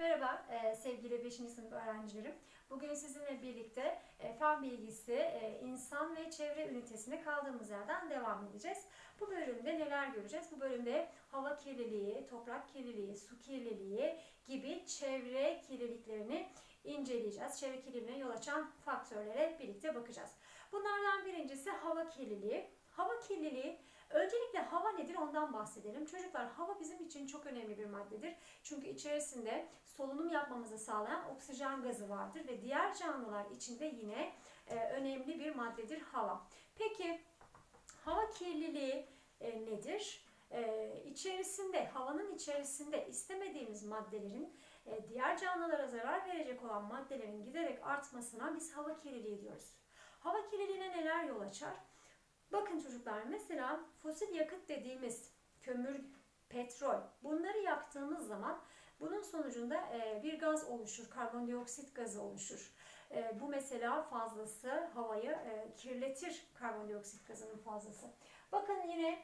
Merhaba e, sevgili 5. sınıf öğrencilerim. Bugün sizinle birlikte e, fen bilgisi, e, insan ve çevre ünitesine kaldığımız yerden devam edeceğiz. Bu bölümde neler göreceğiz? Bu bölümde hava kirliliği, toprak kirliliği, su kirliliği gibi çevre kirliliklerini inceleyeceğiz. Çevre kirliliğine yol açan faktörlere birlikte bakacağız. Bunlardan birincisi hava kirliliği. Hava kirliliği Öncelikle hava nedir ondan bahsedelim. Çocuklar hava bizim için çok önemli bir maddedir. Çünkü içerisinde solunum yapmamızı sağlayan oksijen gazı vardır ve diğer canlılar için de yine e, önemli bir maddedir hava. Peki hava kirliliği e, nedir? E, içerisinde, havanın içerisinde istemediğimiz maddelerin e, diğer canlılara zarar verecek olan maddelerin giderek artmasına biz hava kirliliği diyoruz. Hava kirliliğine neler yol açar? Bakın çocuklar mesela fosil yakıt dediğimiz kömür, petrol bunları yaktığımız zaman bunun sonucunda e, bir gaz oluşur, karbondioksit gazı oluşur. E, bu mesela fazlası havayı e, kirletir karbondioksit gazının fazlası. Bakın yine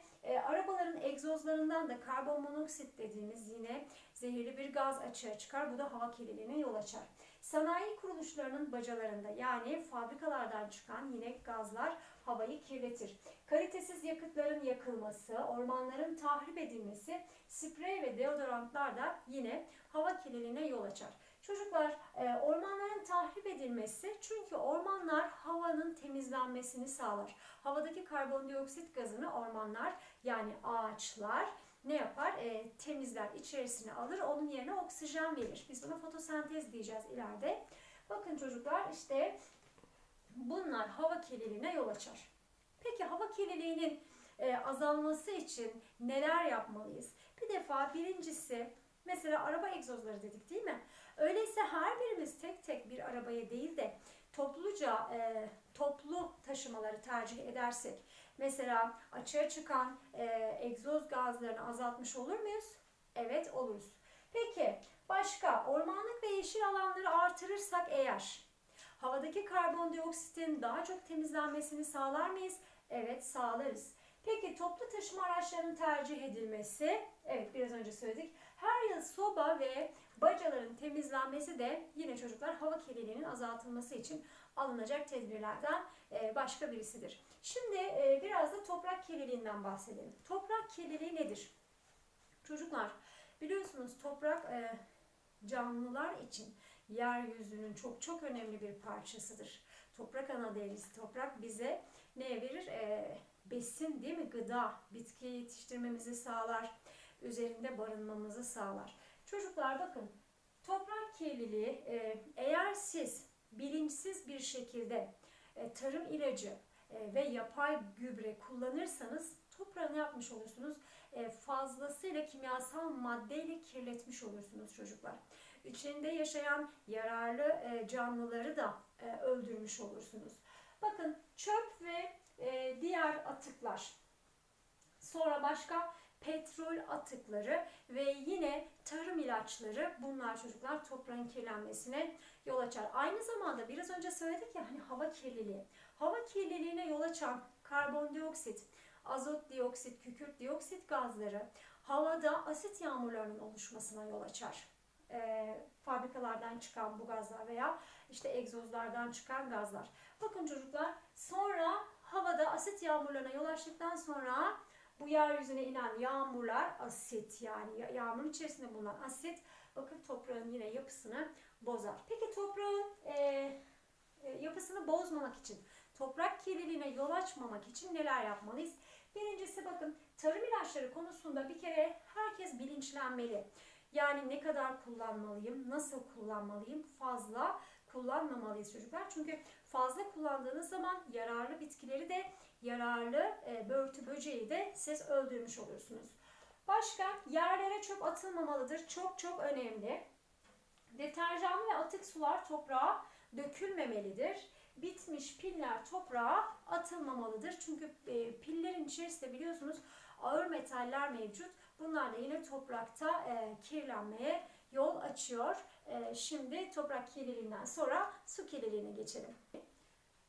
arabaların egzozlarından da karbon dediğimiz yine zehirli bir gaz açığa çıkar. Bu da hava kirliliğine yol açar. Sanayi kuruluşlarının bacalarında yani fabrikalardan çıkan yine gazlar havayı kirletir. Kalitesiz yakıtların yakılması, ormanların tahrip edilmesi, sprey ve deodorantlar da yine hava kirliliğine yol açar. Çocuklar e, ormanların tahrip edilmesi çünkü ormanlar havanın temizlenmesini sağlar. Havadaki karbondioksit gazını ormanlar yani ağaçlar ne yapar? E, temizler, içerisine alır, onun yerine oksijen verir. Biz buna fotosentez diyeceğiz ileride. Bakın çocuklar işte bunlar hava kirliliğine yol açar. Peki hava kirliliğinin e, azalması için neler yapmalıyız? Bir defa birincisi mesela araba egzozları dedik değil mi? Öyleyse her birimiz tek tek bir arabaya değil de topluca e, toplu taşımaları tercih edersek mesela açığa çıkan e, egzoz gazlarını azaltmış olur muyuz? Evet oluruz. Peki başka ormanlık ve yeşil alanları artırırsak eğer havadaki karbondioksitin daha çok temizlenmesini sağlar mıyız? Evet sağlarız. Peki toplu taşıma araçlarının tercih edilmesi, evet biraz önce söyledik. Her yıl soba ve bacaların temizlenmesi de yine çocuklar hava kirliliğinin azaltılması için alınacak tedbirlerden e, başka birisidir. Şimdi e, biraz da toprak kirliliğinden bahsedelim. Toprak kirliliği nedir? Çocuklar biliyorsunuz toprak e, canlılar için yeryüzünün çok çok önemli bir parçasıdır. Toprak ana değeriz. Toprak bize ne verir? E, besin değil mi? Gıda, bitki yetiştirmemizi sağlar. Üzerinde barınmamızı sağlar. Çocuklar bakın toprak kirliliği e, eğer siz bilinçsiz bir şekilde e, tarım ilacı e, ve yapay gübre kullanırsanız toprağı ne yapmış olursunuz? E, fazlasıyla kimyasal maddeyle kirletmiş olursunuz çocuklar. İçinde yaşayan yararlı e, canlıları da e, öldürmüş olursunuz. Bakın çöp ve e, diğer atıklar. Sonra başka petrol atıkları ve yine tarım ilaçları bunlar çocuklar toprağın kirlenmesine yol açar. Aynı zamanda biraz önce söyledik ya hani hava kirliliği. Hava kirliliğine yol açan karbondioksit, azot dioksit, kükürt dioksit gazları havada asit yağmurlarının oluşmasına yol açar. E, fabrikalardan çıkan bu gazlar veya işte egzozlardan çıkan gazlar. Bakın çocuklar sonra havada asit yağmurlarına yol açtıktan sonra bu yeryüzüne inen yağmurlar asit yani yağmurun içerisinde bulunan asit bakın toprağın yine yapısını bozar. Peki toprağın e, e, yapısını bozmamak için, toprak kirliliğine yol açmamak için neler yapmalıyız? Birincisi bakın tarım ilaçları konusunda bir kere herkes bilinçlenmeli. Yani ne kadar kullanmalıyım, nasıl kullanmalıyım, fazla kullanmamalıyız çocuklar. Çünkü fazla kullandığınız zaman yararlı bitkileri de yararlı e, börtü böceği de siz öldürmüş olursunuz. Başka yerlere çöp atılmamalıdır. Çok çok önemli. Deterjan ve atık sular toprağa dökülmemelidir. Bitmiş piller toprağa atılmamalıdır. Çünkü e, pillerin içerisinde biliyorsunuz ağır metaller mevcut. Bunlar da yine toprakta e, kirlenmeye yol açıyor. E, şimdi toprak kirliliğinden sonra su kirliliğine geçelim.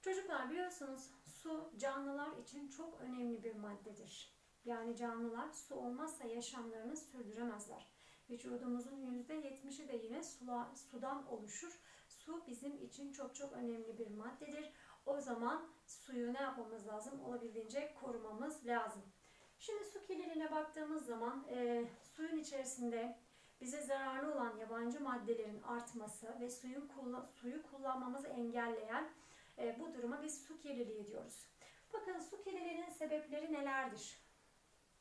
Çocuklar biliyorsunuz su canlılar için çok önemli bir maddedir. Yani canlılar su olmazsa yaşamlarını sürdüremezler. Vücudumuzun %70'i de yine sula, sudan oluşur. Su bizim için çok çok önemli bir maddedir. O zaman suyu ne yapmamız lazım? Olabildiğince korumamız lazım. Şimdi su kirliliğine baktığımız zaman e, suyun içerisinde bize zararlı olan yabancı maddelerin artması ve suyun suyu kullanmamızı engelleyen e, bu duruma biz su kirliliği diyoruz. Bakın su kirliliğinin sebepleri nelerdir?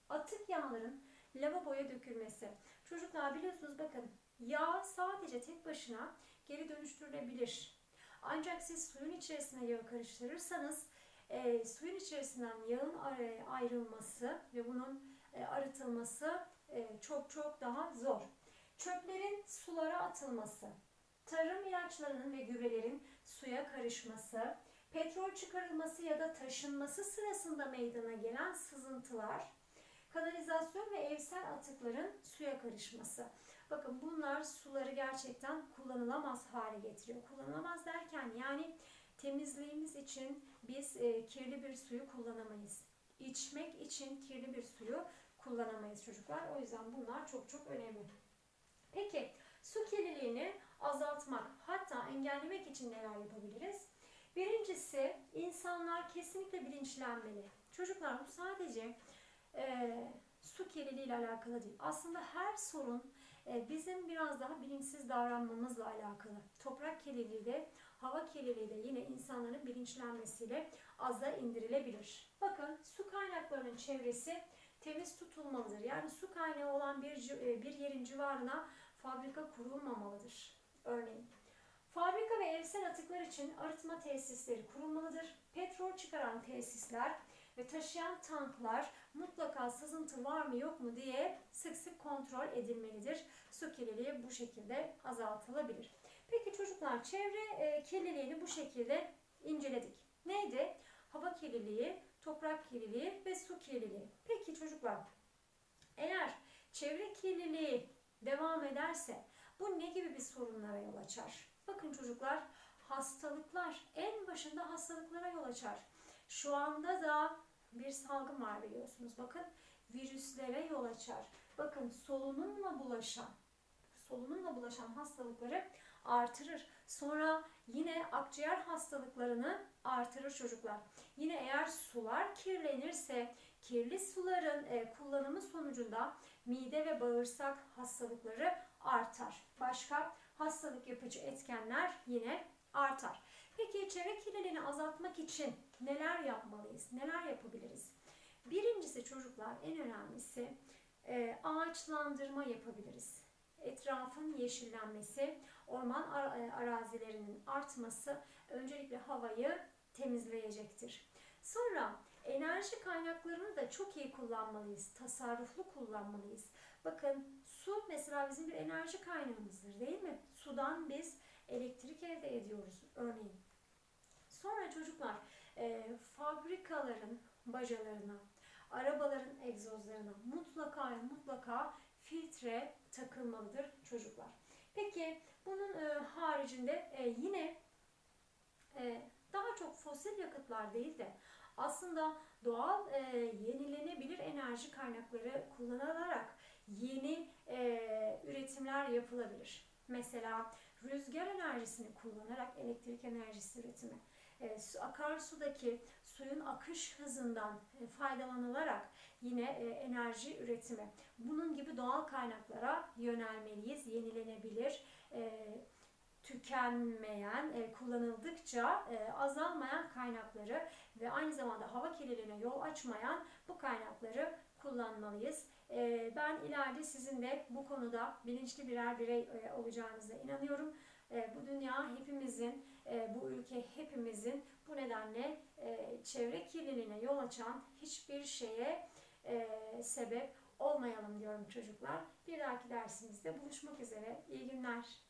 Atık yağların lavaboya dökülmesi. Çocuklar biliyorsunuz bakın yağ sadece tek başına geri dönüştürülebilir. Ancak siz suyun içerisine yağı karıştırırsanız e, suyun içerisinden yağın ar- ayrılması ve bunun e, arıtılması e, çok çok daha zor. Çöplerin sulara atılması, tarım ilaçlarının ve gübrelerin suya karışması, petrol çıkarılması ya da taşınması sırasında meydana gelen sızıntılar, kanalizasyon ve evsel atıkların suya karışması. Bakın bunlar suları gerçekten kullanılamaz hale getiriyor. Kullanılamaz derken yani temizliğimiz için biz e, kirli bir suyu kullanamayız. İçmek için kirli bir suyu kullanamayız çocuklar. O yüzden bunlar çok çok önemli. Peki su kirliliğini azaltmak hatta engellemek için neler yapabiliriz? Birincisi insanlar kesinlikle bilinçlenmeli. Çocuklar bu sadece e, su kirliliği ile alakalı değil. Aslında her sorun e, bizim biraz daha bilinçsiz davranmamızla alakalı. Toprak kirliliği de hava kirliliği de yine insanların bilinçlenmesiyle aza indirilebilir. Bakın su kaynaklarının çevresi temiz tutulmalıdır. Yani su kaynağı olan bir, e, bir yerin civarına fabrika kurulmamalıdır. Örneğin. Fabrika ve evsel atıklar için arıtma tesisleri kurulmalıdır. Petrol çıkaran tesisler ve taşıyan tanklar mutlaka sızıntı var mı yok mu diye sık sık kontrol edilmelidir. Su kirliliği bu şekilde azaltılabilir. Peki çocuklar çevre e, kirliliğini bu şekilde inceledik. Neydi? Hava kirliliği, toprak kirliliği ve su kirliliği. Peki çocuklar eğer çevre kirliliği devam ederse bu ne gibi bir sorunlara yol açar? Bakın çocuklar hastalıklar en başında hastalıklara yol açar. Şu anda da bir salgın var biliyorsunuz. Bakın virüslere yol açar. Bakın solunumla bulaşan solunumla bulaşan hastalıkları artırır. Sonra yine akciğer hastalıklarını artırır çocuklar. Yine eğer sular kirlenirse kirli suların e, kullanımı sonucunda mide ve bağırsak hastalıkları artar. Başka hastalık yapıcı etkenler yine artar. Peki çevre kirliliğini azaltmak için neler yapmalıyız? Neler yapabiliriz? Birincisi çocuklar en önemlisi e, ağaçlandırma yapabiliriz. Etrafın yeşillenmesi, orman e, arazilerinin artması öncelikle havayı temizleyecektir. Sonra enerji kaynaklarını da çok iyi kullanmalıyız. Tasarruflu kullanmalıyız. Bakın su mesela bizim bir enerji kaynağımızdır değil mi? Sudan biz elektrik elde ediyoruz örneğin. Sonra çocuklar e, fabrikaların bacalarına, arabaların egzozlarına mutlaka mutlaka filtre takılmalıdır çocuklar. Peki bunun e, haricinde e, yine e, daha çok fosil yakıtlar değil de aslında doğal e, yenilenebilir enerji kaynakları kullanılarak yeni e, üretimler yapılabilir. Mesela rüzgar enerjisini kullanarak elektrik enerjisi üretimi, e, su, akarsudaki suyun akış hızından e, faydalanılarak yine e, enerji üretimi. Bunun gibi doğal kaynaklara yönelmeliyiz. Yenilenebilir, e, tükenmeyen, kullanıldıkça azalmayan kaynakları ve aynı zamanda hava kirliliğine yol açmayan bu kaynakları kullanmalıyız. Ben ileride sizin de bu konuda bilinçli birer birey olacağınıza inanıyorum. E, bu dünya hepimizin, e, bu ülke hepimizin bu nedenle e, çevre kirliliğine yol açan hiçbir şeye e, sebep olmayalım diyorum çocuklar. Bir dahaki dersimizde buluşmak üzere. İyi günler.